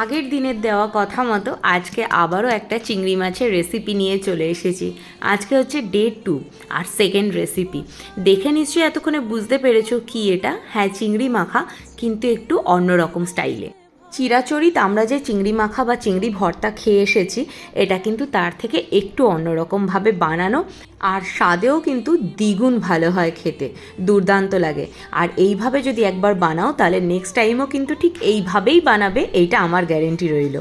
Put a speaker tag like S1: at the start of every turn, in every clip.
S1: আগের দিনের দেওয়া কথা মতো আজকে আবারও একটা চিংড়ি মাছের রেসিপি নিয়ে চলে এসেছি। আজকে হচ্ছে ডে টু আর সেকেন্ড রেসিপি দেখে নিশ্চয়ই এতক্ষণে বুঝতে পেরেছ কি এটা? হ্যাঁ চিংড়ি মাখা, কিন্তু একটু অন্যরকম স্টাইলে চিরাচরিত আমরা যে চিংড়ি মাখা বা চিংড়ি ভর্তা খেয়ে এসেছি, এটা কিন্তু তার থেকে একটু অন্যরকমভাবে বানানো আর স্বাদেও কিন্তু দ্বিগুণ ভালো হয় খেতে, দুর্দান্ত লাগে। আর এইভাবে যদি একবার বানাও, তাহলে নেক্সট টাইমও কিন্তু ঠিক এইভাবেই বানাবে, এইটা আমার গ্যারেন্টি রইল।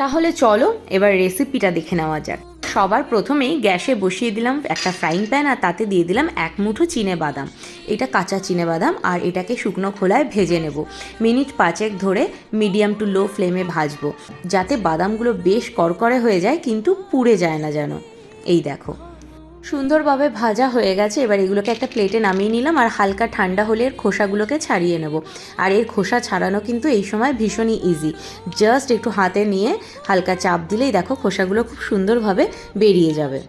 S1: তাহলে চলো, এবার রেসিপিটা দেখে নেওয়া যাক। সবার প্রথমেই গ্যাসে বসিয়ে দিলাম একটা ফ্রাইং প্যান আর তাতে দিয়ে দিলাম এক মুঠো চিনে বাদাম। এটা কাঁচা চিনে বাদাম আর এটাকে শুকনো খোলায় ভেজে নেব। মিনিট পাঁচেক ধরে মিডিয়াম টু লো ফ্লেমে ভাজবো। যাতে বাদামগুলো বেশ করকরে হয়ে যায়, কিন্তু পুড়ে যায় না যেন। এই দেখো। সুন্দরভাবে ভাজা হয়ে গেছে। এবার এগুলোকে একটা প্লেটে নামিয়ে নিলাম আর হালকা ঠান্ডা হলে এর খোসাগুলোকে ছাড়িয়ে নেব। আর এর খোসা ছাড়ানো কিন্তু এই সময় ভীষণই ইজি জাস্ট একটু হাতে নিয়ে হালকা চাপ দিলেই দেখো খোসাগুলো খুব সুন্দরভাবে বেরিয়ে যাবে।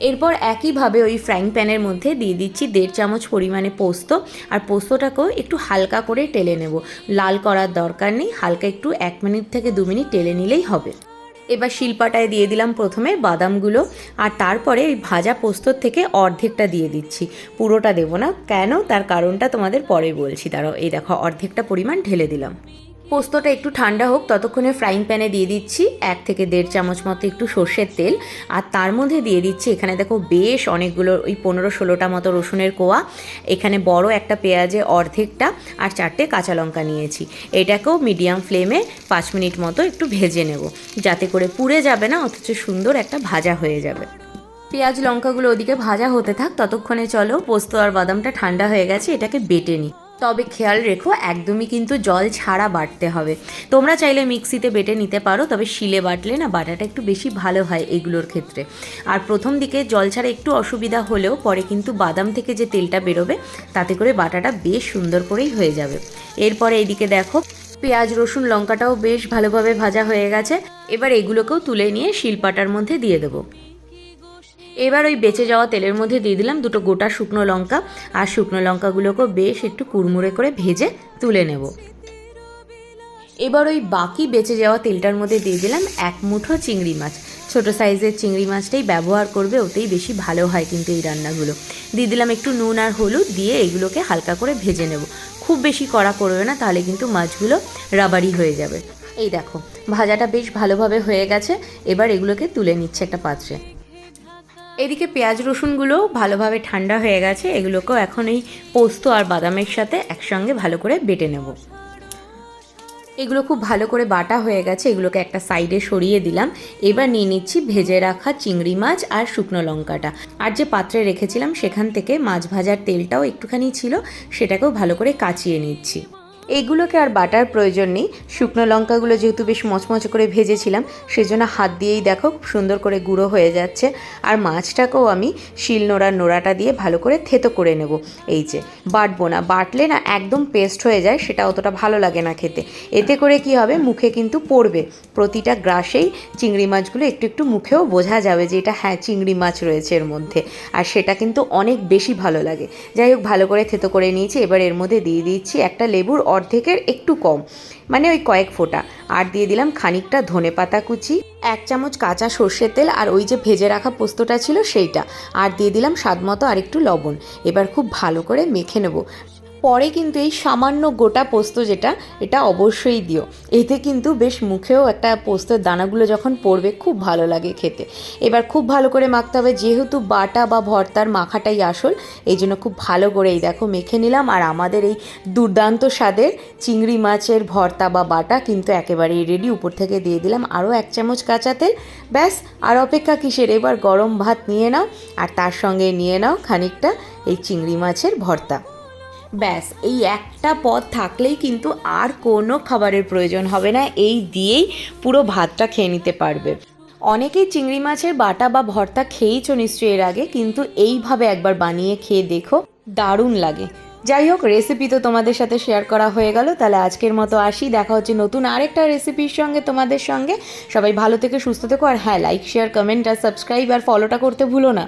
S1: এরপর একইভাবে ওই ফ্রাইং প্যানের মধ্যে দিয়ে দিচ্ছি দেড় চামচ পরিমাণে পোস্ত। আর পোস্তটাকেও একটু হালকা করে টেলে নেব। লাল করার দরকার নেই, হালকা একটু এক মিনিট থেকে দু মিনিট টেলে নিলেই হবে। এবার শিলপাটায় দিয়ে দিলাম প্রথমে বাদামগুলো আর তারপরে ওই ভাজা পোস্তর থেকে অর্ধেকটা দিয়ে দিচ্ছি। পুরোটা দেবো না। কেন? তার কারণটা তোমাদের পরে বলছি। তারাও এই দেখো, অর্ধেকটা পরিমাণ ঢেলে দিলাম। পোস্তটা একটু ঠান্ডা হোক, ততক্ষণে ফ্রাইং প্যানে দিয়ে দিচ্ছি। এক থেকে দেড় চামচ মতো একটু সর্ষের তেল। আর তার মধ্যে দিয়ে দিচ্ছি, এখানে দেখো বেশ অনেকগুলো ওই পনেরো ষোলোটা মতো রসুনের কোয়া। এখানে বড় একটা পেঁয়াজে অর্ধেকটা আর চারটে কাঁচা লঙ্কা নিয়েছি। এটাকেও মিডিয়াম ফ্লেমে পাঁচ মিনিট মতো একটু ভেজে নেব। যাতে করে পুড়ে যাবে না, অথচ সুন্দর একটা ভাজা হয়ে যাবে। পেঁয়াজ লঙ্কাগুলো ওদিকে ভাজা হতে থাক, ততক্ষণে চলো পোস্ত আর বাদামটা ঠান্ডা হয়ে গেছে, এটাকে বেটে নিই তবে খেয়াল রেখো, একদমই কিন্তু জল ছাড়া বাটতে হবে। তোমরা চাইলে মিক্সিতে বেটে নিতে পারো, তবে শিলে বাটলে না বাটাটা একটু বেশি ভালো হয় এগুলোর ক্ষেত্রে। আর প্রথম দিকে জল ছাড়া একটু অসুবিধা হলেও পরে কিন্তু বাদাম থেকে যে তেলটা বেরোবে, তাতে করে বাটাটা বেশ সুন্দর করেই হয়ে যাবে। এরপরে এইদিকে দেখো, পেঁয়াজ, রসুন, লঙ্কাটাও বেশ ভালোভাবে ভাজা হয়ে গেছে। এবার এগুলোকেও তুলে নিয়ে শিলপাটার মধ্যে দিয়ে দেবো। এবার ওই বেঁচে যাওয়া তেলের মধ্যে দিয়ে দিলাম দুটো গোটা শুকনো লঙ্কা। আর শুকনো লঙ্কাগুলোকেও বেশ একটু কুড়মুড়ে করে ভেজে তুলে নেব। এবার ওই বাকি বেঁচে যাওয়া তেলটার মধ্যে দিয়ে দিলাম এক মুঠো চিংড়ি মাছ। ছোট সাইজের চিংড়ি মাছটাই ব্যবহার করবে, ওতেই বেশি ভালো হয় কিন্তু এই রান্নাগুলো। দিয়ে দিলাম একটু নুন আর হলুদ দিয়ে এগুলোকে হালকা করে ভেজে নেব। খুব বেশি কড়া করবে না, তাহলে কিন্তু মাছগুলো রাবারি হয়ে যাবে। এই দেখো, ভাজাটা বেশ ভালোভাবে হয়ে গেছে। এবার এগুলোকে তুলে নিচ্ছে একটা পাত্রে। এদিকে পেঁয়াজ রসুনগুলো ভালোভাবে ঠান্ডা হয়ে গেছে, এগুলোকেও এখন এই পোস্ত আর বাদামের সাথে একসঙ্গে ভালো করে বেটে নেব। এগুলো খুব ভালো করে বাটা হয়ে গেছে, এগুলোকে একটা সাইডে সরিয়ে দিলাম। এবার নিয়ে নিচ্ছি ভেজে রাখা চিংড়ি মাছ আর শুকনো লঙ্কাটা। আর যে পাত্রে রেখেছিলাম সেখান থেকে মাছ ভাজার তেলটাও একটুখানি ছিল, সেটাকেও ভালো করে কাচিয়ে নিচ্ছি। এগুলোকে আর বাটার প্রয়োজন নেই। শুকনো লঙ্কাগুলো যেহেতু বেশ মচমচ করে ভেজেছিলাম, সেজন্য হাত দিয়েই দেখো খুব সুন্দর করে গুঁড়ো হয়ে যাচ্ছে। আর মাছটাকেও আমি শিল নোড়ার নোড়াটা দিয়ে ভালো করে থেতো করে নেব। এই যে, বাটবো না, বাটলে না একদম পেস্ট হয়ে যায়, সেটা অতটা ভালো লাগে না খেতে। এতে করে কি হবে, মুখে কিন্তু পড়বে। প্রতিটা গ্রাসেই চিংড়ি মাছগুলো একটু একটু মুখেও বোঝা যাবে যে এটা হ্যাঁ চিংড়ি মাছ রয়েছে এর মধ্যে। আর সেটা কিন্তু অনেক বেশি ভালো লাগে। যাই হোক, ভালো করে থেতো করে নিয়েছি, এবার এর মধ্যে দিয়ে দিচ্ছি একটা লেবুর অর্ধেকের একটু কম মানে ওই কয়েক ফোঁটা। আর দিয়ে দিলাম খানিকটা ধনে পাতা কুচি, এক চামচ কাঁচা সর্ষের তেল আর ওই যে ভেজে রাখা পোস্তটা ছিল সেইটা। আর দিয়ে দিলাম স্বাদ মতো আর একটু লবণ। এবার খুব ভালো করে মেখে নেব। পরে কিন্তু এই সামান্য গোটা পোস্ত যেটা, এটা অবশ্যই দিও। এতে কিন্তু বেশ মুখেও একটা পোস্তের দানাগুলো যখন পড়বে, খুব ভালো লাগে খেতে। এবার খুব ভালো করে মাখতে হবে, যেহেতু বাটা বা ভর্তার মাখাটাই আসল, এই জন্য খুব ভালো করে এই দেখো মেখে নিলাম। আর আমাদের এই দুর্দান্ত স্বাদের চিংড়ি মাছের ভর্তা বা বাটা কিন্তু একেবারেই রেডি উপর থেকে দিয়ে দিলাম আরও এক চামচ কাঁচা তেল। ব্যাস, আর অপেক্ষা কিসের? এবার গরম ভাত নিয়ে নাও, আর তার সঙ্গে নিয়ে নাও খানিকটা এই চিংড়ি মাছের ভর্তা। ব্যাস, এই একটা পদ থাকলেই কিন্তু আর কোনো খাবারের প্রয়োজন হবে না, এই দিয়েই পুরো ভাতটা খেয়ে নিতে পারবে। অনেকেই চিংড়ি মাছের বাটা বা ভর্তা খেয়েইছো নিশ্চয়ই এর আগে, কিন্তু এইভাবে একবার বানিয়ে খেয়ে দেখো, দারুণ লাগে। যাই হোক রেসিপি তো তোমাদের সাথে শেয়ার করা হয়ে গেল, তাহলে আজকের মতো আসি, দেখা হচ্ছে নতুন আরেকটা রেসিপির সঙ্গে, তোমাদের সঙ্গে। সবাই ভালো থেকে, সুস্থ থেকো, আর হ্যাঁ লাইক শেয়ার কমেন্ট আর সাবস্ক্রাইব আর ফলোটা করতে ভুলো না।